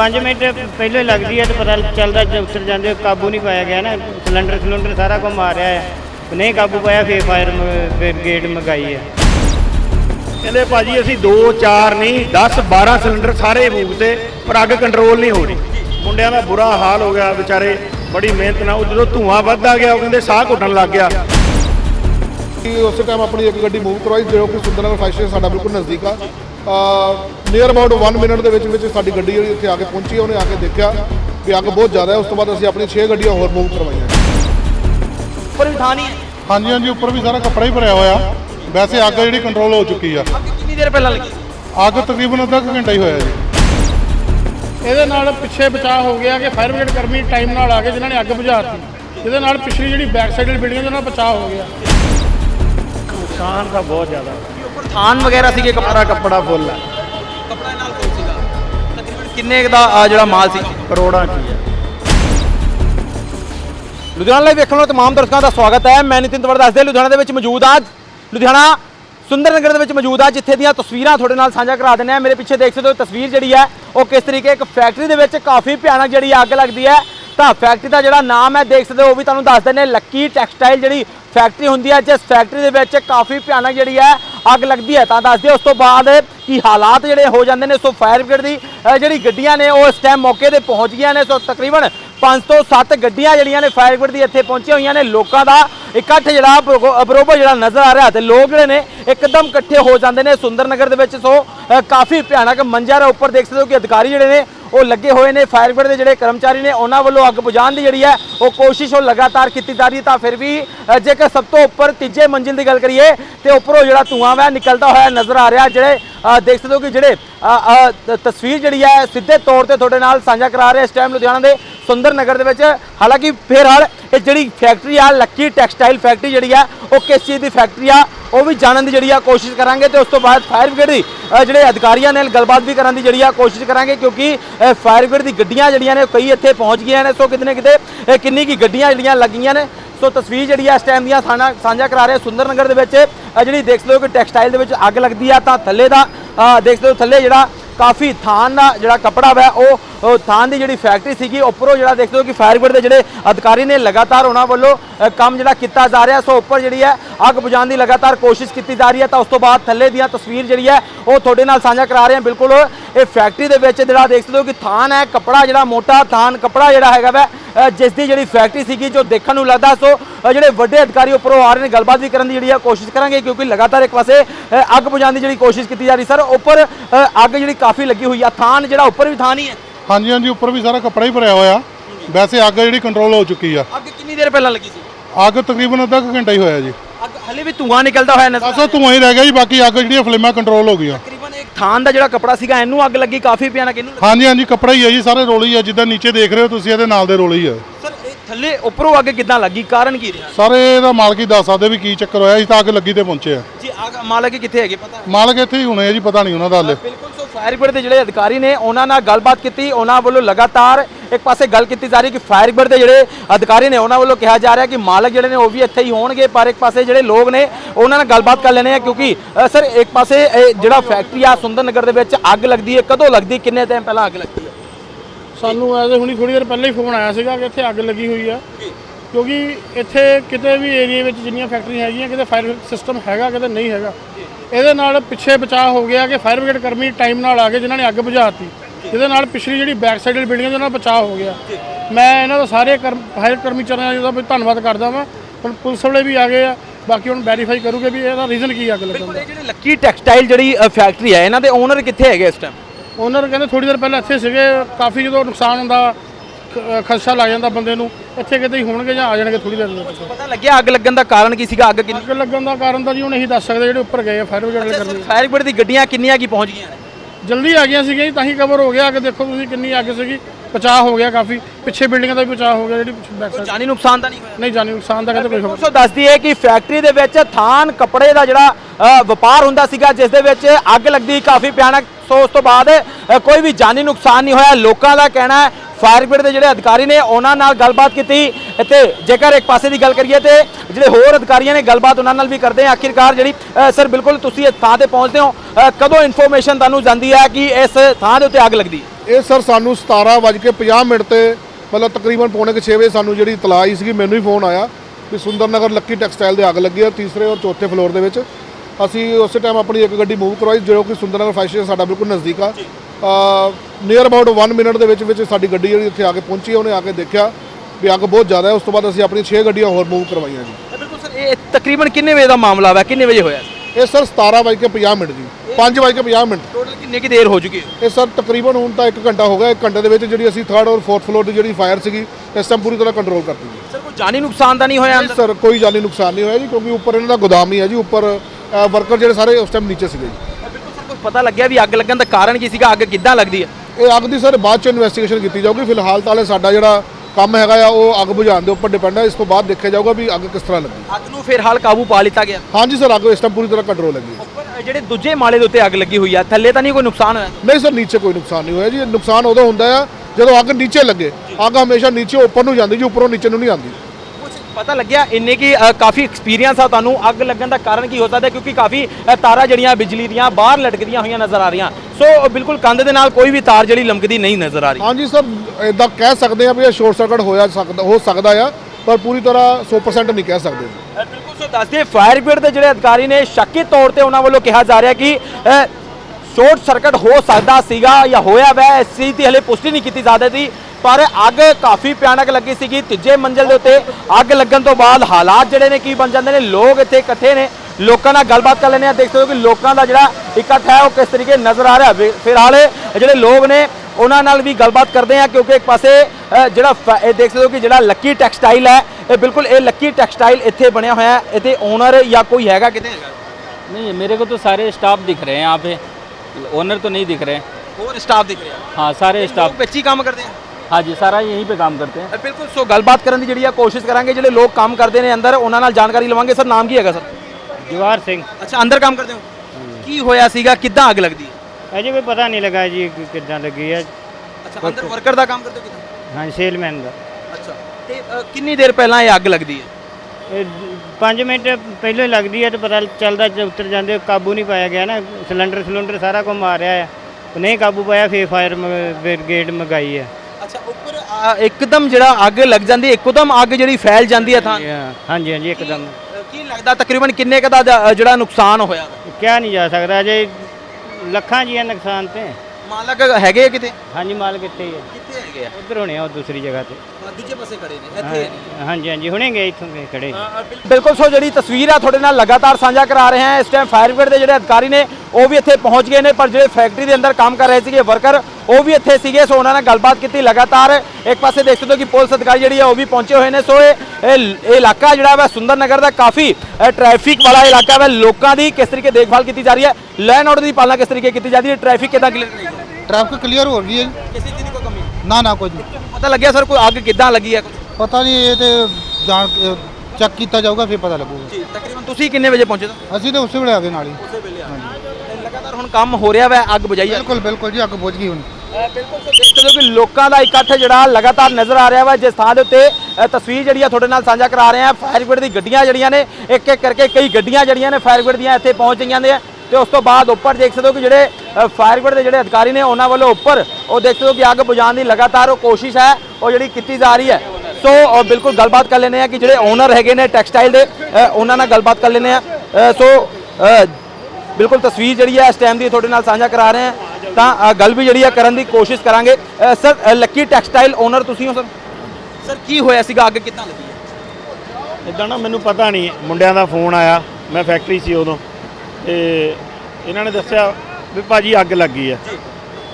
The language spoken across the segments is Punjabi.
5 ਮਿੰਟ ਪਹਿਲਾਂ ਲੱਗਦੀ ਹੈ ਤੇ ਪਤਾ ਚੱਲਦਾ ਜਦ ਉੱਤਰ ਜਾਂਦੇ ਕਾਬੂ ਨਹੀਂ ਪਾਇਆ ਗਿਆ ਨਾ। ਸਿਲੰਡਰ ਸਿਲੰਡਰ ਸਾਰਾ ਕੁਝ ਮਾਰਿਆ ਹੈ ਨਹੀਂ ਕਾਬੂ ਪਾਇਆ ਫੇਰ ਫਾਇਰ ਬ੍ਰਿਗੇਡ ਮੰਗਾਈ ਹੈ ਕਹਿੰਦੇ ਭਾਜੀ ਅਸੀਂ 2 4 ਨਹੀਂ 10 12 ਸਿਲੰਡਰ ਸਾਰੇ ਮੂਵ ਤੇ ਪਰ ਅੱਗ ਕੰਟਰੋਲ ਨਹੀਂ ਹੋ ਰਹੀ। ਮੁੰਡਿਆਂ ਦਾ ਬੁਰਾ ਹਾਲ ਹੋ ਗਿਆ ਵਿਚਾਰੇ ਬੜੀ ਮਿਹਨਤ ਨਾਲ ਉਹ ਜਦੋਂ ਧੂਆਂ ਵੱਧਦਾ ਗਿਆ ਉਹ ਕਹਿੰਦੇ ਸਾਹ ਘੁੱਟਣ ਲੱਗ ਗਿਆ। ਕਿ ਉਸੇ ਟਾਈਮ ਆਪਣੀ ਇੱਕ ਗੱਡੀ ਮੂਵ ਕਰਵਾਈ ਜੋ ਕਿ ਸੁੰਦਰਨਗਰ ਫਾਇਰ ਸਟੇਸ਼ਨ ਸਾਡਾ ਬਿਲਕੁਲ ਨਜ਼ਦੀਕ ਆ। ਨੀਅਰ ਅਬਾਊਟ 1 ਮਿੰਟ ਦੇ ਵਿੱਚ ਵਿੱਚ ਸਾਡੀ ਗੱਡੀ ਜਿਹੜੀ ਇੱਥੇ ਆ ਕੇ ਪਹੁੰਚੀ ਉਹਨੇ ਆ ਕੇ ਦੇਖਿਆ ਕਿ ਅੱਗ ਬਹੁਤ ਜ਼ਿਆਦਾ ਹੈ। ਉਸ ਤੋਂ ਬਾਅਦ ਅਸੀਂ ਆਪਣੀ 6 ਗੱਡੀਆਂ ਹੋਰ ਮੂਵ ਕਰਵਾਈਆਂ। ਉੱਪਰ ਵੀ ਥਾਂ ਨਹੀਂ ਹੈ। ਹਾਂਜੀ ਹਾਂਜੀ ਉੱਪਰ ਵੀ ਸਾਰਾ ਕੱਪੜਾ ਹੀ ਭਰਿਆ ਹੋਇਆ। ਵੈਸੇ ਅੱਗ ਜਿਹੜੀ ਕੰਟਰੋਲ ਹੋ ਚੁੱਕੀ ਆ। ਅੱਗ ਕਿੰਨੀ ਦੇਰ ਪਹਿਲਾਂ ਲੱਗੀ? ਸੀ ਅੱਗ ਤਕਰੀਬਨ ਅੱਧਾ ਕੁ ਘੰਟਾ ਹੀ ਹੋਇਆ ਜੀ। ਇਹਦੇ ਨਾਲ ਪਿੱਛੇ ਬਚਾਅ ਹੋ ਗਿਆ ਕਿ ਫਾਇਰ ਬ੍ਰਿਗੇਡ ਕਰਮੀ ਟਾਈਮ ਨਾਲ ਆ ਕੇ ਜਿਨ੍ਹਾਂ ਨੇ ਅੱਗ ਬੁਝਾਤੀ। ਜਿਹਦੇ ਨਾਲ ਪਿਛਲੀ ਜਿਹੜੀ ਬੈਕ ਸਾਈਡ ਵਾਲੀ ਬਿਲਡਿੰਗ ਉਹਦੇ ਬਚਾਅ ਹੋ ਗਿਆ। ਨੁਕਸਾਨ ਤਾਂ ਬਹੁਤ ਜ਼ਿਆਦਾ। ਥਾਨ ਵਗੈਰਾ ਸੀਗੇ ਕੱਪੜਾ? ਸਾਰਾ ਕੱਪੜਾ ਫੁੱਲ ਹੈ ਕੱਪੜਾ ਨਾਲ ਫੁੱਲ ਸੀਗਾ? ਤਕਰੀਬਨ ਕਿੰਨੇ ਕੁ ਦਾ ਆ ਜਿਹੜਾ ਮਾਲ ਸੀ? ਕਰੋੜਾਂ ਚ ਹੀ ਲੁਧਿਆਣਾ ਲਈ ਵੇਖਣ ਵਾਲੇ ਤਮਾਮ ਦਰਸ਼ਕਾਂ ਦਾ ਸਵਾਗਤ ਹੈ। ਮੈਂ ਨਿਤਿਨ ਤਵਰ ਦੱਸਦੇ ਲੁਧਿਆਣਾ ਦੇ ਵਿੱਚ ਮੌਜੂਦ ਹਾਂ ਲੁਧਿਆਣਾ ਸੁੰਦਰ ਨਗਰ ਦੇ ਵਿੱਚ ਮੌਜੂਦ ਆ ਜਿੱਥੇ ਦੀਆਂ ਤਸਵੀਰਾਂ ਤੁਹਾਡੇ ਨਾਲ ਸਾਂਝਾ ਕਰਾ ਦਿੰਦੇ ਆ ਮੇਰੇ ਪਿੱਛੇ ਦੇਖ ਸਕਦੇ ਹੋ ਤਸਵੀਰ ਜਿਹੜੀ ਹੈ ਉਹ ਕਿਸ ਤਰੀਕੇ ਇੱਕ ਫੈਕਟਰੀ ਦੇ ਵਿੱਚ ਕਾਫੀ ਭਿਆਨਕ ਜਿਹੜੀ ਅੱਗ ਲੱਗਦੀ ਹੈ। ਤਾਂ ਫੈਕਟਰੀ ਦਾ ਜਿਹੜਾ ਨਾਮ ਹੈ ਦੇਖ ਸਕਦੇ ਹੋ ਉਹ ਵੀ ਤੁਹਾਨੂੰ ਦੱਸ ਦਿੰਦੇ ਲੱਕੀ ਟੈਕਸਟਾਈਲ ਜਿਹੜੀ ਫੈਕਟਰੀ ਹੁੰਦੀ ਹੈ, ਜਿਸ ਫੈਕਟਰੀ ਦੇ ਵਿੱਚ ਕਾਫੀ ਭਿਆਨਕ ਜਿਹੜੀ ਹੈ ਅੱਗ ਲੱਗਦੀ ਹੈ। ਤਾਂ ਦੱਸਦੇ ਉਸ ਤੋਂ ਬਾਅਦ ਕੀ ਹਾਲਾਤ ਜਿਹੜੇ ਹੋ ਜਾਂਦੇ ਨੇ। ਸੋ ਫਾਇਰ ਬ੍ਰਿਗੇਡ ਦੀ ਜਿਹੜੀ ਗੱਡੀਆਂ ਨੇ, ਉਹ ਇਸ ਟਾਈਮ ਮੌਕੇ ਤੇ ਪਹੁੰਚ ਗਈਆਂ ਨੇ। ਸੋ ਤਕਰੀਬਨ 5 ਤੋਂ 7 ਗੱਡੀਆਂ ਜਿਹੜੀਆਂ ਨੇ ਫਾਇਰ ਬ੍ਰਿਗੇਡ ਦੀ ਇੱਥੇ ਪਹੁੰਚੀਆਂ ਹੋਈਆਂ ਨੇ। ਲੋਕਾਂ ਦਾ ਇਕੱਠ ਜਿਹੜਾ ਬਰੋ- ਬਰੋਬਰ ਜਿਹੜਾ ਨਜ਼ਰ ਆ ਰਿਹਾ ਤੇ ਲੋਕ ਜਿਹੜੇ ਨੇ, ਇੱਕਦਮ ਇਕੱਠੇ ਹੋ ਜਾਂਦੇ ਨੇ ਸੁੰਦਰ ਨਗਰ ਦੇ ਵਿੱਚ। ਸੋ ਕਾਫੀ ਭਿਆਨਕ ਮੰਜ਼ਰ ਹੈ। ਉੱਪਰ ਦੇਖ ਸਕਦੇ ਹੋ ਕਿ ਅਧਿਕਾਰੀ ਜਿਹੜੇ ਨੇ ਉਹ ਲੱਗੇ ਹੋਏ ਨੇ ਫਾਇਰ ਬ੍ਰਿਗੇਡ ਦੇ ਜਿਹੜੇ ਕਰਮਚਾਰੀ ਨੇ, ਉਹਨਾਂ ਵੱਲੋਂ ਅੱਗ ਬੁਝਾਉਣ ਦੀ ਜਿਹੜੀ ਹੈ, ਉਹ ਕੋਸ਼ਿਸ਼ ਉਹ ਲਗਾਤਾਰ ਕੀਤੀ ਜਾ ਰਹੀ ਹੈ। ਤਾਂ ਫਿਰ ਵੀ ਜੇਕਰ ਸਭ ਤੋਂ ਉੱਪਰ ਤੀਜੇ ਮੰਜ਼ਿਲ ਦੀ ਗੱਲ ਕਰੀਏ, ਤੇ ਉੱਪਰੋਂ ਜਿਹੜਾ ਧੂਆਂ ਵੈ ਨਿਕਲਦਾ ਹੋਇਆ ਨਜ਼ਰ ਆ ਰਿਹਾ, ਜਿਹੜੇ ਦੇਖ ਸਕਦੇ ਹੋ ਕਿ ਜਿਹੜੇ ਤਸਵੀਰ ਜਿਹੜੀ ਹੈ, ਸਿੱਧੇ ਤੌਰ ਤੇ ਤੁਹਾਡੇ ਨਾਲ ਸਾਂਝਾ ਕਰਾ ਰਹੇ ਇਸ ਟਾਈਮ ਲੁਧਿਆਣਾ ਦੇ ਸੁੰਦਰ ਨਗਰ ਦੇ ਵਿੱਚ। ਹਾਲਾਂਕਿ ਫਿਲਹਾਲ ਇਹ ਜਿਹੜੀ ਫੈਕਟਰੀ ਆ ਲੱਕੀ ਟੈਕਸਟਾਈਲ ਫੈਕਟਰੀ ਜਿਹੜੀ ਆ, ਉਹ ਕਿਸ ਚੀਜ਼ ਦੀ ਫੈਕਟਰੀ ਆ, ਉਹ ਵੀ ਜਾਣਨ ਦੀ ਜਿਹੜੀ ਆ ਕੋਸ਼ਿਸ਼ ਕਰਾਂਗੇ ਤੇ ਉਸ ਤੋਂ ਬਾਅਦ ਫਾਇਰ ਬ੍ਰਿਗੇਡ ਦੀ ਜਿਹੜੇ ਅਧਿਕਾਰੀਆਂ ਨਾਲ ਗੱਲਬਾਤ ਵੀ ਕਰਨ ਦੀ ਜਿਹੜੀ ਆ ਕੋਸ਼ਿਸ਼ ਕਰਾਂਗੇ ਕਿਉਂਕਿ ਫਾਇਰ ਬ੍ਰਿਗੇਡ ਦੀ ਗੱਡੀਆਂ ਜਿਹੜੀਆਂ ਨੇ ਉਹ ਕਈ ਇੱਥੇ ਪਹੁੰਚ ਗਈਆਂ ਨੇ। ਸੋ ਕਿਤੇ ਨਾ ਕਿਤੇ ਕਿੰਨੀ ਕੀ ਗੱਡੀਆਂ ਜਿਹੜੀਆਂ ਲੱਗੀਆਂ ਨੇ ਸੋ ਤਸਵੀਰ ਜਿਹੜੀ ਆ ਇਸ ਟਾਈਮ ਦੀਆਂ ਸਾਨਾ ਸਾਂਝਾ ਕਰਾ ਰਹੇ ਸੁੰਦਰ ਨਗਰ ਦੇ ਵਿੱਚ। ਜਿਹੜੀ ਦੇਖ ਸਕਦੇ ਹੋ ਕਿ ਟੈਕਸਟਾਈਲ ਦੇ ਵਿੱਚ ਅੱਗ ਲੱਗਦੀ ਆ, ਤਾਂ ਥੱਲੇ ਦਾ ਦੇਖ ਸਕਦੇ ਹੋ ਥੱਲੇ ਜਿਹੜਾ ਕਾਫੀ ਥਾਨ ਦਾ ਜਿਹੜਾ ਕਪੜਾ ਵਾ, ਉਹ ਉਹ ਥਾਨ ਦੀ ਜਿਹੜੀ ਫੈਕਟਰੀ ਸੀਗੀ, ਉੱਪਰੋਂ ਜਿਹੜਾ ਦੇਖਦੇ ਹੋ ਕਿ ਫਾਇਰ ਬ੍ਰਿਗੇਡ ਦੇ ਜਿਹੜੇ ਅਧਿਕਾਰੀ ਨੇ ਲਗਾਤਾਰ ਉਹਨਾਂ ਵੱਲੋਂ ਕੰਮ ਜਿਹੜਾ ਕੀਤਾ ਜਾ ਰਿਹਾ। ਸੋ ਉੱਪਰ ਜਿਹੜੀ ਹੈ ਅੱਗ ਬੁਝਾਉਣ ਦੀ ਲਗਾਤਾਰ ਕੋਸ਼ਿਸ਼ ਕੀਤੀ ਜਾ ਰਹੀ ਹੈ ਤਾਂ ਉਸ ਤੋਂ ਬਾਅਦ ਥੱਲੇ ਦੀਆਂ ਤਸਵੀਰ ਜਿਹੜੀ ਹੈ ਉਹ ਤੁਹਾਡੇ ਨਾਲ ਸਾਂਝਾ ਕਰਾ ਰਹੇ ਹਾਂ। ਬਿਲਕੁਲ ਇਹ ਫੈਕਟਰੀ ਦੇ ਵਿੱਚ ਜਿਹੜਾ ਦੇਖ ਸਕਦੇ ਹੋ ਕਿ ਥਾਨ ਹੈ ਕਪੜਾ ਜਿਹੜਾ ਮੋਟਾ ਥਾਨ ਕਪੜਾ ਜਿਹੜਾ ਹੈਗਾ ਵਾ ਜਿਸ ਦੀ ਜਿਹੜੀ ਫੈਕਟਰੀ ਸੀਗੀ ਜੋ ਦੇਖਣ ਨੂੰ ਲੱਗਦਾ ਸੋ ਜਿਹੜੇ ਵੱਡੇ ਅਧਿਕਾਰੀ ਉੱਪਰੋਂ ਆ ਰਹੇ ਨੇ ਗੱਲਬਾਤ ਵੀ ਕਰਨ ਦੀ ਜਿਹੜੀ ਹੈ ਕੋਸ਼ਿਸ਼ ਕਰਾਂਗੇ ਕਿਉਂਕਿ ਲਗਾਤਾਰ ਇੱਕ ਪਾਸੇ ਅੱਗ ਬੁਝਾਉਣ ਦੀ ਜਿਹੜੀ ਕੋਸ਼ਿਸ਼ ਕੀਤੀ ਜਾ ਰਹੀ ਸਰ ਉੱਪਰ ਅੱਗ ਜਿਹੜੀ ਕਾਫੀ ਲੱਗੀ ਹੋਈ ਆ। ਥਾਨ ਜਿਹੜਾ ਉੱਪਰ ਵੀ ਥਾਨ ਹੀ ਹੈ। ਹਾਂਜੀ ਹਾਂਜੀ ਉੱਪਰ ਵੀ ਸਾਰਾ ਕੱਪੜਾ ਹੀ ਭਰਿਆ ਹੋਇਆ। ਵੈਸੇ ਅੱਗ ਜਿਹੜੀ ਕੰਟਰੋਲ ਹੋ ਚੁੱਕੀ ਆ। ਅੱਗ ਕਿੰਨੀ ਦੇਰ ਪਹਿਲਾਂ ਲੱਗੀ ਸੀ? ਅੱਗ ਤਕਰੀਬਨ ਅੱਧਾ ਘੰਟਾ ਹੀ ਹੋਇਆ ਜੀ। ਹਲੇ ਵੀ ਧੂਆਂ ਨਿਕਲਦਾ ਹੋਇਆ ਨਜ਼ਰ ਉਹ ਧੂਆਂ ਹੀ ਰਹਿ ਗਿਆ ਜੀ ਬਾਕੀ ਅੱਗ ਜਿਹੜੀਆਂ ਫਲੇਮਾਂ ਕੰਟਰੋਲ ਹੋ ਗਈਆਂ। ਤਕਰੀਬਨ ਇੱਕ ਥਾਨ ਦਾ ਜਿਹੜਾ ਕਪੜਾ ਸੀਗਾ ਇਹਨੂੰ ਅੱਗ ਲੱਗੀ ਕਾਫੀ ਇਹਨੂੰ ਲੱਗੀ। ਹਾਂਜੀ ਹਾਂਜੀ ਕੱਪੜਾ ਹੀ ਹੈ ਜੀ ਸਾਰੇ ਰੋਲੇ ਹੀ ਆ ਜਿੱਦਾਂ ਨੀਚੇ ਦੇਖ ਰਹੇ ਹੋ ਤੁਸੀਂ ਇਹਦੇ ਨਾਲ ਦੇ ਰੋਲੇ ਹੀ ਆ ਸਰ ਇਹ ਥੱਲੇ ਉੱਪਰੋਂ ਅੱਗ ਕਿੱਦਾਂ ਲੱਗੀ? ਕਾਰਨ ਕੀ ਰਿਹਾ? ਸਾਰੇ ਇਹਦਾ ਮਾਲਕ ਹੀ ਦੱਸ ਸਕਦੇ ਵੀ ਕੀ ਚੱਕਰ ਹੋਇਆ ਅਸੀਂ ਤਾਂ ਅੱਗ ਲੱਗੀ ਤੇ ਪਹੁੰਚੇ ਆ ਜੀ ਅੱਗ ਮਾਲਕ ਕਿੱਥੇ ਹੈਗੇ ਪਤਾ? ਮਾਲਕ ਇੱਥੇ ਹੀ ਹੋਣੇ ਆ ਜੀ ਪਤਾ ਨਹੀਂ ਉਹਨਾਂ ਦਾ ਹਾਲੇ। ਬਿਲਕੁਲ ਸੋ ਫਾਇਰ ਬ੍ਰਿਗੇਡ ਦੇ ਜਿਹੜੇ ਅਧਿਕਾਰੀ ਨੇ ਉਹਨਾਂ ਨਾਲ ਗੱਲਬਾਤ ਕੀਤੀ ਉਹਨਾਂ ਵੱਲੋਂ ਲਗਾਤਾਰ ਇੱਕ ਪਾਸੇ ਗੱਲ ਕੀਤੀ ਜਾ ਰਹੀ ਕਿ ਫਾਇਰ ਬ੍ਰਿਗੇਡ ਦੇ ਜਿਹੜੇ ਅਧਿਕਾਰੀ ਨੇ ਉਹਨਾਂ ਵੱਲੋਂ ਕਿਹਾ ਜਾ ਰਿਹਾ ਕਿ ਮਾਲਕ ਜਿਹੜੇ ਨੇ ਉਹ ਵੀ ਇੱਥੇ ਹੀ ਹੋਣਗੇ ਪਰ ਇੱਕ ਪਾਸੇ ਜਿਹੜੇ ਲੋਕ ਨੇ ਉਹਨਾਂ ਨਾਲ ਗੱਲਬਾਤ ਕਰ ਲੈਣੇ ਆ ਕਿਉਂਕਿ ਸਰ ਇੱਕ ਪਾਸੇ ਇਹ ਜਿਹੜਾ ਫੈਕਟਰੀ ਆ ਸੁੰਦਰ ਨਗਰ ਦੇ ਵਿੱਚ ਅੱਗ ਲੱਗਦੀ ਹੈ ਕਦੋਂ ਲੱਗਦੀ ਕਿੰਨੇ ਟਾਈਮ ਪਹਿਲਾਂ ਅੱਗ ਲੱਗਦੀ ਹੈ? ਸਾਨੂੰ ਐਜ਼ ਹੁਣੀ ਥੋੜੀ ਦੇਰ ਪਹਿਲਾਂ ਹੀ ਫੋਨ ਆਇਆ ਸੀਗਾ ਕਿ ਇੱਥੇ ਅੱਗ ਲੱਗੀ ਹੋਈ ਆ। ਕਿਉਂਕਿ ਇੱਥੇ ਕਿਤੇ ਵੀ ਏਰੀਆ ਵਿੱਚ ਜਿੰਨੀਆਂ ਫੈਕਟਰੀਆਂ ਹੈਗੀਆਂ ਕਿਤੇ ਫਾਇਰ ਸਿਸਟਮ ਹੈਗਾ ਕਿਤੇ ਨਹੀਂ ਹੈਗਾ। ਇਹਦੇ ਨਾਲ ਪਿੱਛੇ ਬਚਾਅ ਹੋ ਗਿਆ ਕਿ ਫਾਇਰ ਬ੍ਰਿਗੇਡ ਕਰਮੀ ਟਾਈਮ ਨਾਲ ਆ ਕੇ ਜਿਨ੍ਹਾਂ ਨੇ ਅੱਗ ਬੁਝਾਤੀ ਜਿਹਦੇ ਨਾਲ ਪਿਛਲੀ ਜਿਹੜੀ ਬੈਕ ਸਾਈਡ ਵਾਲੀ ਬਿਲਡਿੰਗ ਉਹਦੇ ਨਾਲ ਬਚਾਅ ਹੋ ਗਿਆ। ਮੈਂ ਇਹਨਾਂ ਦਾ ਸਾਰੇ ਕਰਮ ਫਾਇਰ ਕਰਮਚਾਰੀਆਂ ਦਾ ਵੀ ਧੰਨਵਾਦ ਕਰਦਾ ਵਾਂ ਹੁਣ ਪੁਲਿਸ ਵਾਲੇ ਵੀ ਆ ਗਏ ਆ ਬਾਕੀ ਹੁਣ ਵੈਰੀਫਾਈ ਕਰੂਗੇ ਵੀ ਇਹਦਾ ਰੀਜ਼ਨ ਕੀ ਅੱਗ ਲੱਗਣ ਬਿਲਕੁਲ ਦਾ ਇਹ ਜਿਹੜੇ ਲੱਕੀ ਟੈਕਸਟਾਈਲ ਜਿਹੜੀ ਫੈਕਟਰੀ ਹੈ ਇਹਨਾਂ ਦੇ ਓਨਰ ਕਿੱਥੇ ਹੈਗੇ ਇਸ ਟਾਈਮ ਓਨਰ ਕਹਿੰਦੇ ਥੋੜੀ ਦੇਰ ਪਹਿਲਾਂ ਇੱਥੇ ਸੀਗੇ ਕਾਫੀ ਜਦੋਂ ਨੁਕਸਾਨ ਹੁੰਦਾ ਖ- ਖਦਸ਼ਾ ਲੱਗ ਜਾਂਦਾ ਬੰਦੇ ਨੂੰ ਇੱਥੇ ਕਿਤੇ ਹੀ ਹੋਣਗੇ ਜਾਂ ਆ ਜਾਣਗੇ ਥੋੜੀ ਦੇਰ ਦੇ ਪਤਾ ਲੱਗਿਆ ਅੱਗ ਲੱਗਣ ਦਾ ਕਾਰਨ ਕੀ ਸੀਗਾ ਅੱਗ ਕਿੰਨੀ? ਅੱਗ ਲੱਗਣ ਦਾ ਕਾਰਨ ਤਾਂ ਜੀ ਹੁਣ ਇਹੀ ਦੱਸ ਸਕਦੇ ਜਿਹੜੇ ਉੱਪਰ ਗਏ ਆ ਫਾਇਰ ਬ੍ਰਿਗੇਡ ਵਾਲੇ ਕਰਨੀ ਫਾਇਰ ਬ੍ਰਿਗੇਡ ਦੀ ਗੱਡੀਆਂ ਕਿੰਨੀਆਂ ਕੀ ਪਹੁੰਚ ਗਈਆਂ ਨੇ? ਜਲਦੀ ਆ ਗਈਆਂ ਸੀਗੀਆਂ ਜੀ ਤਾਂ ਹੀ ਕਵਰ ਹੋ ਗਿਆ। ਅੱਗ ਦੇਖੋ ਤੁਸੀਂ ਕਿੰਨੀ ਅੱਗ ਸੀਗੀ। ਬਚਾਅ ਹੋ ਗਿਆ ਕਾਫੀ। ਪਿੱਛੇ ਬਿਲਡਿੰਗਾਂ ਦਾ ਵੀ ਬਚਾਅ ਹੋ ਗਿਆ ਜਿਹੜੀ ਬੈਕ ਸਾਈਡ ਜਾਨੀ ਨੁਕਸਾਨ ਤਾਂ ਨਹੀਂ ਹੋਇਆ? ਨਹੀਂ ਜਾਨੀ ਨੁਕਸਾਨ ਦਾ ਕਹਿੰਦੇ ਕੋਈ ਖਬਰ ਸੋ ਦੱਸਦੀ ਹੈ ਕਿ ਫੈਕਟਰੀ ਦੇ ਵਿੱਚ ਥਾਨ ਕੱਪੜੇ ਦਾ ਜਿਹੜਾ ਅ, ਵਪਾਰ ਹੁੰਦਾ ਸੀਗਾ ਜਿਸ ਦੇ ਵਿੱਚ ਅੱਗ ਲੱਗਦੀ ਕਾਫੀ ਭਿਆਨਕ। ਸੋ ਉਸ ਤੋਂ ਬਾਅਦ ਅ, ਕੋਈ ਵੀ ਜਾਨੀ ਨੁਕਸਾਨ ਨਹੀਂ ਹੋਇਆ। ਲੋਕਾਂ ਦਾ ਕਹਿਣਾ ਹੈ ਫਾਇਰ ਬ੍ਰਿਗੇਡ ਦੇ ਜਿਹੜੇ ਅਧਿਕਾਰੀ ਨੇ ਉਹਨਾਂ ਨਾਲ ਗੱਲਬਾਤ ਕੀਤੀ। ਤੇ ਜੇਕਰ ਇੱਕ ਪਾਸੇ ਦੀ ਗੱਲ ਕਰੀਏ ਤੇ ਜਿਹੜੇ ਹੋਰ ਅਧਿਕਾਰੀਆਂ ਨੇ ਗੱਲਬਾਤ ਉਹਨਾਂ ਨਾਲ ਵੀ ਕਰਦੇ ਆ ਆਖਿਰਕਾਰ ਜਿਹੜੀ ਸਰ, ਬਿਲਕੁਲ ਤੁਸੀਂ ਇਸ ਥਾਂ ਤੇ ਪਹੁੰਚਦੇ ਹੋ ਕਦੋਂ ਇਨਫੋਰਮੇਸ਼ਨ ਤੁਹਾਨੂੰ ਜਾਂਦੀ ਹੈ ਕਿ ਇਸ ਥਾਂ ਦੇ ਉੱਤੇ ਅੱਗ ਲੱਗਦੀ? ਇਹ ਸਰ ਸਾਨੂੰ 17:50 ਮਿੰਟ ਤੇ ਮਤਲਬ ਤਕਰੀਬਨ ਪੌਣੇ ਕੁ ਛੇ ਵਜੇ ਸਾਨੂੰ ਜਿਹੜੀ ਇਤਲਾਹ ਆਈ ਸੀਗੀ, ਮੈਨੂੰ ਹੀ ਫੋਨ ਆਇਆ ਕਿ ਸੁੰਦਰਨਗਰ ਲੱਕੀ ਟੈਕਸਟਾਈਲ ਦੇ ਅੱਗ ਲੱਗੀ ਹੈ ਤੀਸਰੇ ਔਰ ਚੌਥੇ ਫਲੋਰ ਦੇ ਵਿੱਚ। ਅਸੀਂ ਉਸੇ ਟਾਈਮ ਆਪਣੀ ਇੱਕ ਗੱਡੀ ਮੂਵ ਕਰਵਾਈ, ਜੋ ਕਿ ਸੁੰਦਰਨਗਰ ਫਾਇਰ ਸਟੇਸ਼ਨ ਸਾਡਾ ਬਿਲਕੁਲ ਨਜ਼ਦੀਕ ਆ। ਨੀਅਰ ਅਬਾਊਟ 1 ਮਿੰਟ ਦੇ ਵਿੱਚ ਵਿੱਚ ਸਾਡੀ ਗੱਡੀ ਜਿਹੜੀ ਇੱਥੇ ਆ ਕੇ ਪਹੁੰਚੀ ਉਹਨੇ ਆ ਕੇ ਦੇਖਿਆ ਵੀ ਅੱਗ ਬਹੁਤ ਜ਼ਿਆਦਾ ਹੈ। ਉਸ ਤੋਂ ਬਾਅਦ ਅਸੀਂ ਆਪਣੀ 6 ਗੱਡੀਆਂ ਹੋਰ ਮੂਵ ਕਰਵਾਈਆਂ ਜੀ। ਬਿਲਕੁਲ ਸਰ ਇਹ ਤਕਰੀਬਨ ਕਿੰਨੇ ਵਜੇ ਦਾ ਮਾਮਲਾ ਵਾ? ਕਿੰਨੇ ਵਜੇ ਹੋਇਆ ਇਹ ਸਰ 17:50 ਮਿੰਟ ਜੀ। 5:50 ਮਿੰਟ। ਟੋਟਲ ਕਿੰਨੇ ਕੀ ਦੇਰ ਹੋ ਚੁੱਕੀ ਹੈ? ਇਹ ਸਰ ਤਕਰੀਬਨ ਹੁਣ ਤਾਂ 1 ਘੰਟਾ ਹੋ ਗਿਆ। 1 ਘੰਟੇ ਦੇ ਵਿੱਚ ਜਿਹੜੀ ਅਸੀਂ 3rd ਔਰ 4th ਫਲੋਰ ਦੀ ਜਿਹੜੀ ਫਾਇਰ ਸੀਗੀ ਇਸ ਟਾਈਮ ਪੂਰੀ ਤਰ੍ਹਾਂ ਕੰਟਰੋਲ ਕਰਤੀ ਜੀ ਸਰ ਕੋਈ ਜਾਨੀ ਨੁਕਸਾਨ ਤਾਂ ਨਹੀਂ ਹੋਇਆ ਸਰ ਕੋਈ ਜਾਨੀ ਨੁਕਸਾਨ ਨਹੀਂ ਹੋਇਆ ਜੀ ਕਿਉਂਕਿ ਉੱਪਰ ਇਹਨਾਂ ਦਾ ਗੋਦਾਮ ਹੀ ਹੈ ਜੀ। ਉੱਪਰ ਵਰਕਰ ਜਿਹੜੇ ਸਾਰੇ ਉਸ ਟਾਈਮ ਨੀਚੇ ਸੀਗੇ ਜੀ। ਪਤਾ ਲੱਗਿਆ ਵੀ ਅੱਗ ਲੱਗਣ ਦਾ ਕਾਰਨ ਕੀ ਸੀਗਾ ਅੱਗ ਕਿੱਦਾਂ ਲੱਗਦੀ ਹੈ? ਇਹ ਅੱਗ ਦੀ ਸਰ ਬਾਅਦ ਚ ਇਨਵੈਸਟੀਗੇਸ਼ਨ ਕੀਤੀ ਜਾਊਗੀ। ਫਿਲਹਾਲ ਤਾਂ ਹਲੇ ਸਾਡਾ ਜਿਹੜਾ ਕੰਮ ਹੈਗਾ ਆ ਉਹ ਅੱਗ ਬੁਝਾਉਣ ਦੇ ਉੱਪਰ ਡਿਪੈਂਡ ਹੈ ਇਸ ਤੋਂ ਬਾਅਦ ਦੇਖਿਆ ਜਾਊਗਾ ਵੀ ਅੱਗ ਕਿਸ ਤਰ੍ਹਾਂ ਲੱਗੀ। ਅੱਗ ਨੂੰ ਫਿਰ ਹਾਲ ਕਾਬੂ ਪਾ ਲਿੱਤਾ ਗਿਆ। ਹਾਂਜੀ ਸਰ ਅੱਗ ਇਸ ਟਾਈਮ ਪੂਰੀ ਤਰ੍ਹਾਂ ਕੰਟਰੋਲ ਹੈਗੀ ਹੈ। ਉੱਪਰ ਜਿਹੜੇ ਦੂਜੇ ਮਾਲੇ ਦੇ ਉੱਤੇ ਅੱਗ ਲੱਗੀ ਹੋਈ ਆ ਥੱਲੇ ਤਾਂ ਨਹੀਂ ਕੋਈ ਨੁਕਸਾਨ ਹੋਇਆ? ਨਹੀਂ ਸਰ ਨੀਚੇ ਕੋਈ ਨੁਕਸਾਨ ਨਹੀਂ ਹੋਇਆ ਜੀ। ਨੁਕਸਾਨ ਉਦੋਂ ਹੁੰਦਾ ਆ ਜਦੋਂ ਅੱਗ ਨੀਚੇ ਲੱਗੇ। ਅੱਗ ਹਮੇਸ਼ਾ ਨੀਚੇ ਉੱਪਰ ਨੂੰ ਜਾਂਦੀ ਜੀ ਉੱਪਰੋਂ ਨੀਚੇ ਨੂੰ ਨਹੀਂ ਆਉਂਦੀ। ਪਤਾ ਲੱਗਿਆ ਇੰਨੇ ਕੀ ਕਾਫੀ ਐਕਸਪੀਰੀਅੰਸ ਆ ਤੁਹਾਨੂੰ। ਅੱਗ ਲੱਗਣ ਦਾ ਕਾਰਨ ਕੀ ਹੋ ਸਕਦਾ? ਕਿਉਂਕਿ ਕਾਫੀ ਤਾਰਾਂ ਜਿਹੜੀਆਂ ਬਿਜਲੀ ਦੀਆਂ ਬਾਹਰ ਲਟਕਦੀਆਂ ਹੋਈਆਂ ਨਜ਼ਰ ਆ ਰਹੀਆਂ। ਸੋ ਬਿਲਕੁਲ ਕੰਧ ਦੇ ਨਾਲ ਕੋਈ ਵੀ ਤਾਰ ਜਿਹੜੀ ਲਮਕਦੀ ਨਹੀਂ ਨਜ਼ਰ ਆ ਰਹੀ। ਹਾਂਜੀ ਸਰ ਇਦਾਂ ਕਹਿ ਸਕਦੇ ਆ ਵੀ ਇਹ ਸ਼ਾਰਟ ਸਰਕਟ ਹੋਇਆ ਸਕਦਾ ਹੋ ਸਕਦਾ ਆ ਪਰ ਪੂਰੀ ਤਰ੍ਹਾਂ 100% ਨਹੀਂ ਕਹਿ ਸਕਦੇ। ਬਿਲਕੁਲ ਸੋ ਦੱਸਦੇ ਫਾਇਰ ਬ੍ਰਿਗੇਡ ਦੇ ਜਿਹੜੇ ਅਧਿਕਾਰੀ ਨੇ ਸ਼ੱਕੀ ਤੌਰ ਤੇ ਉਹਨਾਂ ਵੱਲੋਂ ਕਿਹਾ ਜਾ ਰਿਹਾ ਕਿ ਸ਼ਾਰਟ ਸਰਕਟ ਹੋ ਸਕਦਾ ਸੀਗਾ ਜਾਂ ਹੋਇਆ ਵੈ ਇਸ ਚੀਜ਼ ਦੀ ਹਲੇ ਪੁਸ਼ਟੀ ਨਹੀਂ ਕੀਤੀ ਜਾ ਸਕਦੀ ਪਰ ਅੱਗ ਕਾਫੀ ਭਿਆਨਕ ਲੱਗੀ ਸੀਗੀ ਤੀਜੇ ਮੰਜ਼ਲ ਦੇ ਉੱਤੇ ਅੱਗ ਲੱਗਣ ਤੋਂ ਬਾਅਦ ਹਾਲਾਤ ਜਿਹੜੇ ਨੇ ਕੀ ਬਣ ਜਾਂਦੇ ਨੇ ਲੋਕ ਇੱਥੇ ਇਕੱਠੇ ਨੇ ਲੋਕਾਂ ਨਾਲ ਗੱਲਬਾਤ ਕਰ ਲੈਂਦੇ ਆ ਦੇਖ ਸਕਦੇ ਹੋ ਕਿ ਲੋਕਾਂ ਦਾ ਜਿਹੜਾ ਇਕੱਠ ਹੈ ਉਹ ਕਿਸ ਤਰੀਕੇ ਨਜ਼ਰ ਆ ਰਿਹਾ ਵੇ- ਫਿਲਹਾਲ ਇਹ ਜਿਹੜੇ ਲੋਕ ਨੇ ਉਹਨਾਂ ਨਾਲ ਵੀ ਗੱਲਬਾਤ ਕਰਦੇ ਆ ਕਿਉਂਕਿ ਇੱਕ ਪਾਸੇ ਅ, ਜਿਹੜਾ ਫ- ਇਹ ਦੇਖ ਸਕਦੇ ਹੋ ਕਿ ਜਿਹੜਾ ਲੱਕੀ ਟੈਕਸਟਾਈਲ ਹੈ ਇਹ ਬਿਲਕੁਲ ਇਹ ਲੱਕੀ ਟੈਕਸਟਾਈਲ ਇੱਥੇ ਬਣਿਆ ਹੋਇਆ ਹੈ ਇਹਦੇ ਓਨਰ ਜਾਂ ਕੋਈ ਹੈਗਾ ਕਿਤੇ ਹੈਗਾ नहीं मेरे को तो सारे स्टाफ दिख रहे हैं यहाँ पे ओनर तो नहीं दिख रहे ਹੋਰ ਸਟਾਫ ਦਿਖ ਰਿਹਾ हाँ सारे स्टाफ ਲੋਕ ਵਿੱਚ ਹੀ ਕੰਮ ਕਰਦੇ ਆ हाँ ਹਾਂਜੀ ਸਾਰਾ ਇਹੀ ਪੇ ਕੰਮ ਕਰਦੇ ਹੈ ਬਿਲਕੁਲ ਸੋ ਗੱਲਬਾਤ ਕਰਨ ਦੀ ਜਿਹੜੀ ਆ ਕੋਸ਼ਿਸ਼ ਕਰਾਂਗੇ ਜਿਹੜੇ ਲੋਕ ਕੰਮ ਕਰਦੇ ਨੇ ਅੰਦਰ ਉਹਨਾਂ ਨਾਲ ਜਾਣਕਾਰੀ ਲਵਾਂਗੇ। ਸਰ ਨਾਮ ਕੀ ਹੈਗਾ ਸਰ? ਜਵਾਰ ਸਿੰਘ। ਅੱਛਾ ਅੰਦਰ ਕੰਮ ਕਰਦੇ ਹੋ? ਕੀ ਹੋਇਆ ਸੀਗਾ? ਕਿੱਦਾਂ ਅੱਗ ਲੱਗਦੀ? ਹੈ ਜੀ ਕੋਈ ਪਤਾ ਨਹੀਂ ਲੱਗਾ ਜੀ ਕਿੱਦਾਂ ਲੱਗੀ ਹੈ ਅੱਛਾ ਅੰਦਰ ਵਰਕਰ ਦਾ ਕੰਮ ਕਰਦੇ ਕਿੱਦਾਂ? ਹਾਂ ਸੇਲਮੈਨ ਦਾ। ਅੱਛਾ ਤੇ ਕਿੰਨੀ ਦੇਰ ਪਹਿਲਾਂ ਇਹ ਅੱਗ ਲੱਗਦੀ ਹੈ ਇਹ 5 ਮਿੰਟ ਪਹਿਲਾਂ ਹੀ ਲੱਗਦੀ ਹੈ ਤੇ ਪਤਾ ਚੱਲਦਾ ਜਦ ਉਤਰ ਜਾਂਦੇ ਕਾਬੂ ਨਹੀਂ ਪਾਇਆ ਗਿਆ ਨਾ। ਸਿਲੰਡਰ ਸਿਲੰਡਰ ਸਾਰਾ ਕੁਝ ਮਾਰਿਆ ਆ। ਨਹੀਂ ਕਾਬੂ ਪਾਇਆ ਫੇਰ ਫਾਇਰ ਬ੍ਰਿਗੇਡ ਮੰਗਾਈ ਹੈ ਅੱਛਾ ਉੱਪਰ ਅ, ਇੱਕਦਮ ਜਿਹੜਾ ਅੱਗ ਲੱਗ ਜਾਂਦੀ ਹੈ, ਇੱਕਦਮ ਅੱਗ ਜਿਹੜੀ ਫੈਲ ਜਾਂਦੀ ਹੈ ਤਾਂ ਹਾਂਜੀ ਹਾਂਜੀ ਇੱਕਦਮ। ਅ, ਕੀ ਲੱਗਦਾ ਤਕਰੀਬਨ ਕਿੰਨੇ ਕੁ ਦਾ ਜ- ਜਿਹੜਾ ਨੁਕਸਾਨ ਹੋਇਆ? ਕਿਹਾ ਨਹੀਂ ਜਾ ਸਕਦਾ ਅਜੇ ਲੱਖਾਂ ਜੀ ਨੁਕਸਾਨ ਤੇ। ਮਾਲਕ ਹੈਗੇ ਆ ਕਿਤੇ? ਹਾਂਜੀ ਮਾਲ ਕਿੱਥੇ ਹੀ ਹੈ ਕਿੱਥੇ ਹੈਗੇ ਆ? ਉਧਰ ਹੋਣੇ ਆ ਉਹ ਦੂਸਰੀ ਜਗ੍ਹਾ ਤੇ। ਦੂਜੇ ਪਾਸੇ ਖੜੇ ਨੇ ਹਾਂ, ਹਾਂਜੀ ਹਾਂਜੀ ਹੁਣੇ ਗਏ ਇੱਥੋਂ ਗਏ ਖੜੇ ਬਿਲਕੁਲ ਸੋ ਜਿਹੜੀ ਤਸਵੀਰ ਆ ਤੁਹਾਡੇ ਨਾਲ ਲਗਾਤਾਰ ਸਾਂਝਾ ਕਰਾ ਰਹੇ ਹਾਂ। ਇਸ ਟਾਈਮ ਫਾਇਰ ਬ੍ਰਿਗੇਡ ਦੇ ਜਿਹੜੇ ਅਧਿਕਾਰੀ ਨੇ ਉਹ ਵੀ ਇੱਥੇ ਪਹੁੰਚ ਗਏ ਨੇ ਪਰ ਜਿਹੜੇ ਫੈਕਟਰੀ ਦੇ ਅੰਦਰ ਕੰਮ ਕਰ ਰਹੇ ਸੀਗੇ ਵਰਕਰ ਉਹ ਵੀ ਇੱਥੇ ਸੀਗੇ ਸੋ ਉਹਨਾਂ ਨਾਲ ਗੱਲਬਾਤ ਕੀਤੀ ਲਗਾਤਾਰ। ਇੱਕ ਪਾਸੇ ਦੇਖ ਸਕਦੇ ਹੋ ਕਿ ਪੁਲਿਸ ਅਧਿਕਾਰੀ ਜਿਹੜੀ ਆ ਉਹ ਵੀ ਪਹੁੰਚੇ ਹੋਏ ਨੇ। ਸੋ ਇਹ ਇਹ ਇਲਾਕਾ ਜਿਹੜਾ ਵਾ ਸੁੰਦਰ ਨਗਰ ਦਾ ਕਾਫੀ ਟ੍ਰੈਫਿਕ ਵਾਲਾ ਇਲਾਕਾ ਵਾ। ਲੋਕਾਂ ਦੀ ਕਿਸ ਤਰੀਕੇ ਦੇਖਭਾਲ ਕੀਤੀ ਜਾ ਰਹੀ ਹੈ? ਲੈਨ ਆਰਡਰ ਦੀ ਪਾਲਣਾ ਕਿਸ ਤਰੀਕੇ ਕੀਤੀ ਜਾਂਦੀ ਹੈ? ਟ੍ਰੈਫਿਕ ਕਿਦਾਂ ਕਲੀਅਰ ਰਹੀ ਹੈ ਟ੍ਰੈਫਿਕ ਕਲੀਅਰ ਹੋ ਗਈ ਹੈ ਕਿਸੇ ਚੀਜ਼ ਦੀ ਕੋਈ ਕਮੀ? ਨਾ ਨਾ ਕੋਈ ਪਤਾ ਲੱਗਿਆ ਸਰ ਕੋਈ ਅੱਗ ਕਿੱਦਾਂ ਲੱਗੀ ਹੈ? ਪਤਾ ਨਹੀਂ ਇਹ ਤੇ ਜਾਣ ਚੈੱਕ ਕੀਤਾ ਜਾਊਗਾ ਫਿਰ ਪਤਾ ਲੱਗੂਗਾ। ਜੀ ਤਕਰੀਬਨ ਤੁਸੀਂ ਕਿੰਨੇ ਵਜੇ ਪਹੁੰਚੇ? ਤਾਂ ਅਸੀਂ ਤਾਂ ਉਸੇ ਵੇਲੇ ਆ ਗਏ ਨਾਲ ਹੀ। ਉਸੇ ਵੇਲੇ ਆ ਲਗਾਤਾਰ ਹੁਣ ਕੰਮ ਹੋ ਰਿਹਾ ਵਾ ਅੱਗ ਬੁਝਾਈ ਜਾ। ਬਿਲਕੁਲ ਬਿਲਕੁਲ ਜੀ ਅੱਗ ਬੁਝ ਗਈ ਹੁਣ। ਬਿਲਕੁਲ ਸੋ ਦੇਖ ਸਕਦੇ ਹੋ ਕਿ ਲੋਕਾਂ ਦਾ ਇਕੱਠ ਜਿਹੜਾ ਲਗਾਤਾਰ ਨਜ਼ਰ ਆ ਰਿਹਾ ਵਾ ਜਿਸ ਥਾਂ ਦੇ ਉੱਤੇ ਅ, ਤਸਵੀਰ ਜਿਹੜੀ ਆ ਤੁਹਾਡੇ ਨਾਲ ਸਾਂਝਾ ਕਰਾ ਰਹੇ ਆ ਫਾਇਰ ਬ੍ਰਿਗੇਡ ਦੀ ਗੱਡੀਆਂ ਜਿਹੜੀਆਂ ਨੇ ਇੱਕ ਇੱਕ ਕਰਕੇ ਕਈ ਗੱਡੀਆਂ ਜਿਹੜੀਆਂ ਨੇ ਫਾਇਰ ਬ੍ਰਿਗੇਡ ਦੀਆਂ ਇੱਥੇ ਪਹੁੰਚ ਗਈਆਂ ਨੇ। ਤੇ ਉਸ ਤੋਂ ਬਾਅਦ ਉੱਪਰ ਦੇਖ ਸਕਦੇ ਹੋ ਕਿ ਜਿਹੜੇ ਅ, ਫਾਇਰ ਬ੍ਰਿਗੇਡ ਦੇ ਜਿਹੜੇ ਅਧਿਕਾਰੀ ਨੇ ਉਹਨਾਂ ਵੱਲੋਂ ਉੱਪਰ ਉਹ ਦੇਖ ਸਕਦੇ ਹੋ ਕਿ ਅੱਗ ਬੁਝਾਉਣ ਦੀ ਲਗਾਤਾਰ ਉਹ ਕੋਸ਼ਿਸ਼ ਹੈ ਉਹ ਜਿਹੜੀ ਕੀਤੀ ਜਾ ਰਹੀ ਹੈ। ਸੋ ਅ, ਬਿਲਕੁਲ ਗੱਲਬਾਤ ਕਰ ਲੈਂਦੇ ਆ ਕਿ ਜਿਹੜੇ ਓਨਰ ਹੈਗੇ ਨੇ ਟੈਕਸਟਾਈਲ ਦੇ ਅ, ਉਹਨਾਂ ਨਾਲ ਗੱਲਬਾਤ ਕਰ ਲੈਂਦੇ ਆ ਸੋ ਅ, ਬਿਲਕੁਲ ਤਸਵੀਰ ਜਿਹੜੀ ਹੈ ਇਸ ਟਾਈਮ ਦੀ ਤੁਹਾਡੇ ਨਾਲ ਸਾਂਝਾ ਕਰਾ ਰਹੇ ਹਾਂ। ਤਾਂ ਗੱਲ ਵੀ ਜਿਹੜੀ ਹੈ ਕਰਨ ਦੀ ਕੋਸ਼ਿਸ਼ ਕਰਾਂਗੇ। ਸਰ ਲੱਕੀ ਟੈਕਸਟਾਈਲ ਓਨਰ ਤੁਸੀਂ ਹੋ ਸਰ? ਸਰ ਕੀ ਹੋਇਆ ਸੀਗਾ? ਅੱਗ ਕਿੱਦਾਂ ਲੱਗੀ? ਹੈ ਇਦਾਂ ਨਾ ਮੈਨੂੰ ਪਤਾ ਨਹੀਂ। ਮੁੰਡਿਆਂ ਦਾ ਫੋਨ ਆਇਆ। ਮੈਂ ਫੈਕਟਰੀ ਸੀ ਉਦੋਂ। ਤੇ ਇਹਨਾਂ ਨੇ ਦੱਸਿਆ ਵੀ ਭਾਜੀ ਅੱਗ ਲੱਗੀ ਆ।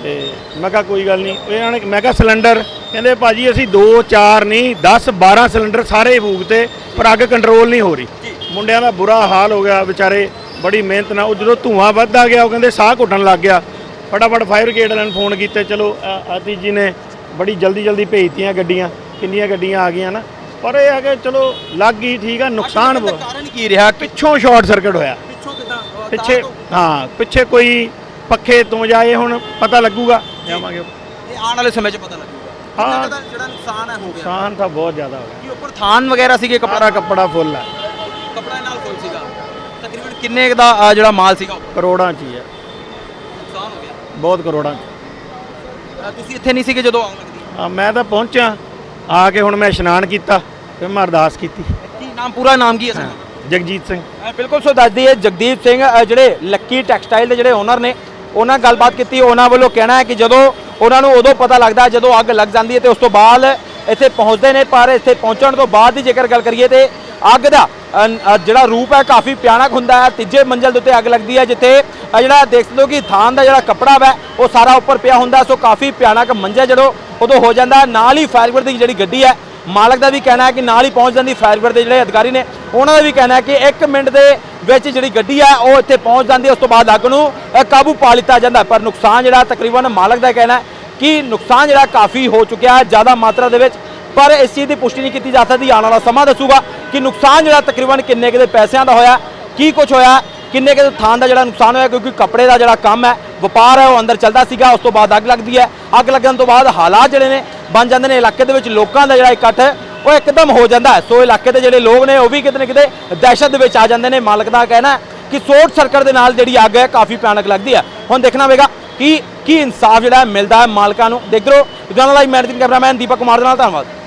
ਤੇ ਮੈਂ ਕਿਹਾ ਕੋਈ ਗੱਲ ਨਹੀਂ। ਇਹਨਾਂ ਨੇ ਮੈਂ ਕਿਹਾ ਸਿਲੰਡਰ ਕਹਿੰਦੇ ਭਾਜੀ ਅਸੀਂ 2 4 ਨਹੀਂ 10 12 ਸਿਲੰਡਰ ਸਾਰੇ ਫੂਕ ਤੇ ਪਰ ਅੱਗ ਕੰਟਰੋਲ ਨਹੀਂ ਹੋ ਰਹੀ। ਮੁੰਡਿਆਂ ਦਾ ਬੁਰਾ ਹਾਲ ਹੋ ਗਿਆ ਵਿਚਾਰੇ। ਬੜੀ ਮਿਹਨਤ ਨਾਲ ਉਹ ਜਦੋਂ ਧੂਆਂ ਵੱਧਦਾ ਗਿਆ ਉਹ ਕਹਿੰਦੇ ਸਾਹ ਘੁੱਟਣ ਲੱਗ ਗਿਆ। ਫਟਾਫਟ ਫਾਇਰ ਬ੍ਰਿਗੇਡ ਵਾਲਿਆਂ ਨੂੰ ਫੋਨ ਕੀਤੇ ਚਲੋ ਆਤੀਸ਼ ਜੀ ਨੇ ਬੜੀ ਜਲਦੀ ਜਲਦੀ ਭੇਜਤੀਆਂ ਗੱਡੀਆਂ ਕਿੰਨੀਆਂ ਗੱਡੀਆਂ ਆ ਗਈਆਂ ਨਾ? ਪਰ ਇਹ ਆ ਕਿ ਚਲੋ ਲੱਗ ਗਈ ਠੀਕ ਆ ਨੁਕਸਾਨ ਬਹੁਤ। ਕਾਰਨ ਕੀ ਰਿਹਾ? ਪਿੱਛੋਂ ਸ਼ਾਰਟ ਸਰਕਟ ਹੋਇਆ। ਪਿੱਛੋਂ ਕਿਦਾਂ? ਪਿੱਛੇ ਹਾਂ ਪਿੱਛੇ ਕੋਈ ਪੱਖੇ ਤੋਂ ਜਾਏ ਹੁਣ ਪਤਾ ਲੱਗੂਗਾ। ਜਾਵਾਂਗੇ। ਇਹ ਆਉਣ ਵਾਲੇ ਸਮੇਂ 'ਚ ਪਤਾ ਲੱਗੂਗਾ। ਹਾਂ। ਜਿਹੜਾ ਨੁਕਸਾਨ ਹੈ ਹੋ ਗਿਆ। ਨੁਕਸਾਨ ਤਾਂ ਬਹੁਤ ਜ਼ਿਆਦਾ ਹੋ ਗਿਆ। ਕੀ ਉੱਪਰ ਥਾਨ ਵਗੈਰਾ ਸੀਗੇ ਕੱਪੜਾ? ਕੱਪੜਾ ਫੁੱਲ ਆ ਕੱਪੜਾ ਨਾਲ ਫੁੱਲ ਸੀਗਾ ਤਕਰੀਬਨ ਕਿੰਨੇ ਕੁ ਦਾ ਅ, ਜਿਹੜਾ ਮਾਲ ਸੀਗਾ? ਕਰੋੜਾਂ ਚ ਹੀ ਹੈ। ਨੁਕਸਾਨ ਹੋ ਗਿਆ? ਬਹੁਤ ਕਰੋੜਾਂ ਚ। ਅ, ਤੁਸੀਂ ਇੱਥੇ ਨਹੀਂ ਸੀਗੇ ਜਦੋਂ ਆਗ ਲੱਗਦੀ ਆ, ਮੈਂ ਤਾਂ ਪਹੁੰਚਿਆ। ਆ ਕੇ ਹੁਣ ਮੈਂ ਇਸ਼ਨਾਨ ਕੀਤਾ ਫਿਰ ਮੈਂ ਅਰਦਾਸ ਕੀਤੀ। ਕੀ ਨਾਮ ਪੂਰਾ ਨਾਮ ਕੀ ਹੈ ਸਰ? ਜਗਜੀਤ ਸਿੰਘ। ਅ, ਬਿਲਕੁਲ ਸੋ ਦੱਸਦੀ ਹੈ ਜਗਦੀਪ ਸਿੰਘ ਅ, ਜਿਹੜੇ ਲੱਕੀ ਟੈਕਸਟਾਈਲ ਦੇ ਜਿਹੜੇ ਓਨਰ ਨੇ ਉਹਨਾਂ ਨਾਲ ਗੱਲਬਾਤ ਕੀਤੀ। ਉਹਨਾਂ ਵੱਲੋਂ ਕਹਿਣਾ ਹੈ ਕਿ ਜਦੋਂ ਉਹਨਾਂ ਨੂੰ ਉਦੋਂ ਪਤਾ ਲੱਗਦਾ ਹੈ ਜਦੋਂ ਅੱਗ ਲੱਗ ਜਾਂਦੀ ਹੈ ਤੇ ਉਸ ਤੋਂ ਬਾਅਦ ਇੱਥੇ ਪਹੁੰਚਦੇ ਨੇ, ਪਰ ਇੱਥੇ ਪਹੁੰਚਣ ਤੋਂ ਬਾਅਦ ਦੀ ਜੇਕਰ ਗੱਲ ਕਰੀਏ ਤੇ ਅੱਗ ਦਾ ਜਿਹੜਾ ਰੂਪ ਹੈ ਕਾਫੀ ਭਿਆਨਕ ਹੁੰਦਾ ਹੈ। ਤੀਜੇ ਮੰਜ਼ਲ ਦੇ ਉੱਤੇ ਅੱਗ ਲੱਗਦੀ ਹੈ, ਜਿੱਥੇ ਜਿਹੜਾ ਦੇਖ ਸਕਦੇ ਹੋ ਕਿ ਥਾਨ ਦਾ ਜਿਹੜਾ ਕੱਪੜਾ ਹੈ ਉਹ ਸਾਰਾ ਉੱਪਰ ਪਿਆ ਹੁੰਦਾ ਸੋ ਕਾਫੀ ਭਿਆਨਕ ਮੰਜ਼ਲ ਜਦੋਂ ਉਦੋਂ ਹੋ ਜਾਂਦਾ ਨਾਲ ਹੀ ਫਾਇਰ ਬ੍ਰਿਗੇਡ ਦੀ ਜਿਹੜੀ ਗੱਡੀ ਹੈ, ਮਾਲਕ ਦਾ ਵੀ ਕਹਿਣਾ ਹੈ ਕਿ ਨਾਲ ਹੀ ਪਹੁੰਚ ਜਾਂਦੀ ਫਾਇਰ ਬ੍ਰਿਗੇਡ ਦੇ ਜਿਹੜੇ ਅਧਿਕਾਰੀ ਨੇ, ਉਹਨਾਂ ਦਾ ਵੀ ਕਹਿਣਾ ਹੈ ਕਿ 1 ਮਿੰਟ ਦੇ ਵਿੱਚ ਜਿਹੜੀ ਗੱਡੀ ਹੈ, ਉਹ ਇੱਥੇ ਪਹੁੰਚ ਜਾਂਦੀ ਉਸ ਤੋਂ ਬਾਅਦ ਅੱਗ ਨੂੰ ਕਾਬੂ ਪਾ ਲਿੱਤਾ ਜਾਂਦਾ ਪਰ ਨੁਕਸਾਨ ਜਿਹੜਾ ਤਕਰੀਬਨ ਮਾਲਕ ਦਾ ਕਹਿਣਾ ਹੈ ਕਿ ਨੁਕਸਾਨ ਜਿਹੜਾ ਕਾਫੀ ਹੋ ਚੁੱਕਿਆ ਹੈ ਜ਼ਿਆਦਾ ਮਾਤਰਾ ਦੇ ਵਿੱਚ, ਪਰ ਇਸ ਚੀਜ਼ ਦੀ ਪੁਸ਼ਟੀ ਨਹੀਂ ਕੀਤੀ ਜਾ ਸਕਦੀ, ਆਉਣ ਵਾਲਾ ਸਮਾਂ ਦੱਸੂਗਾ ਕਿ ਨੁਕਸਾਨ ਜਿਹੜਾ ਤਕਰੀਬਨ ਕਿੰਨੇ ਕੁ ਦੇ ਪੈਸਿਆਂ ਦਾ ਹੋਇਆ, ਕੀ ਕੁਝ ਹੋਇਆ, ਕਿੰਨੇ ਕੁ ਥਾਂ ਦਾ ਜਿਹੜਾ ਨੁਕਸਾਨ ਹੋਇਆ, ਕਿਉਂਕਿ ਕੱਪੜੇ ਦਾ ਜਿਹੜਾ ਕੰਮ ਹੈ, ਵਪਾਰ ਹੈ, ਉਹ ਅੰਦਰ ਚੱਲਦਾ ਸੀਗਾ, ਉਸ ਤੋਂ ਬਾਅਦ ਅੱਗ ਲੱਗਦੀ ਹੈ। ਅੱਗ ਲੱਗਣ ਤੋਂ ਬਾਅਦ ਹਾਲਾਤ ਜਿਹੜੇ ਨੇ, ਬਣ ਜਾਂਦੇ ਨੇ, ਇਲਾਕੇ ਦੇ ਵਿੱਚ ਲੋਕਾਂ ਦਾ ਜਿਹੜਾ ਇਕੱਠ ਹੈ ਉਹ ਇੱਕਦਮ ਹੋ ਜਾਂਦਾ ਹੈ। ਸੋ ਇਲਾਕੇ ਦੇ ਜਿਹੜੇ ਲੋਕ ਨੇ, ਉਹ ਵੀ ਕਿਤੇ ਨਾ ਕਿਤੇ ਦਹਿਸ਼ਤ ਦੇ ਵਿੱਚ ਆ ਜਾਂਦੇ ਨੇ। ਮਾਲਕ ਦਾ ਕਹਿਣਾ ਕਿ ਸ਼ੋਰਟ ਸਰਕਟ ਦੇ ਨਾਲ ਜਿਹੜੀ ਅੱਗ ਹੈ, ਕਾਫੀ ਭਿਆਨਕ ਲੱਗਦੀ ਹੈ। ਹੁਣ ਦੇਖਣਾ ਹੋਵੇਗਾ ਕਿ ਕੀ ਇਨਸਾਫ ਜਿਹੜਾ ਹੈ ਮਿਲਦਾ ਹੈ ਮਾਲਕਾਂ ਨੂੰ? ਦੇਖਦੇ ਰਹੋ Ludhiana live managing cameraman Deepak Kumar ਦੇ ਨਾਲ, ਧੰਨਵਾਦ।